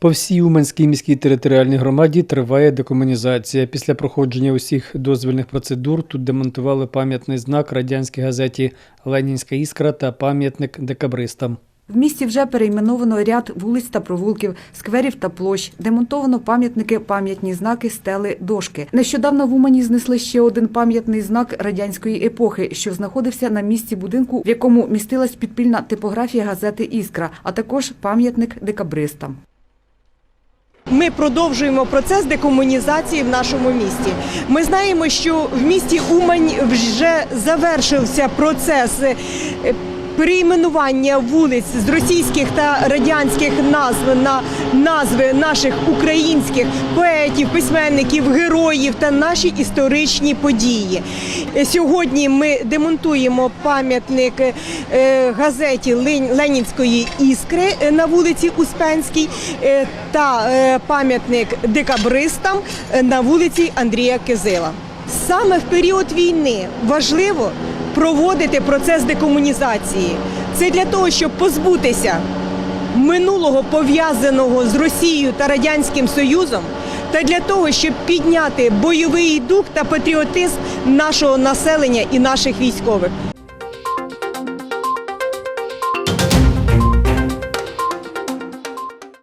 По всій Уманській міській територіальній громаді триває декомунізація. Після проходження усіх дозвільних процедур тут демонтували пам'ятний знак радянській газеті Ленінська іскра та пам'ятник декабристам. В місті вже перейменовано ряд вулиць та провулків, скверів та площ, демонтовано пам'ятники, пам'ятні знаки, стели, дошки. Нещодавно в Умані знесли ще один пам'ятний знак радянської епохи, що знаходився на місці будинку, в якому містилась підпільна типографія газети Іскра, а також пам'ятник декабристам. Ми продовжуємо процес декомунізації в нашому місті. Ми знаємо, що в місті Умань вже завершився процес е, перейменування вулиць з російських та радянських назв на назви наших українських поетів, письменників, героїв та наші історичні події. Сьогодні ми демонтуємо пам'ятник е, газеті Лен- Ленінської іскри на вулиці Успенській е, та е, пам'ятник декабристам на вулиці Андрія Кизила. Саме в період війни важливо проводити процес декомунізації. Це для того, щоб позбутися минулого пов'язаного з Росією та Радянським Союзом, та для того, щоб підняти бойовий дух та патріотизм нашого населення і наших військових.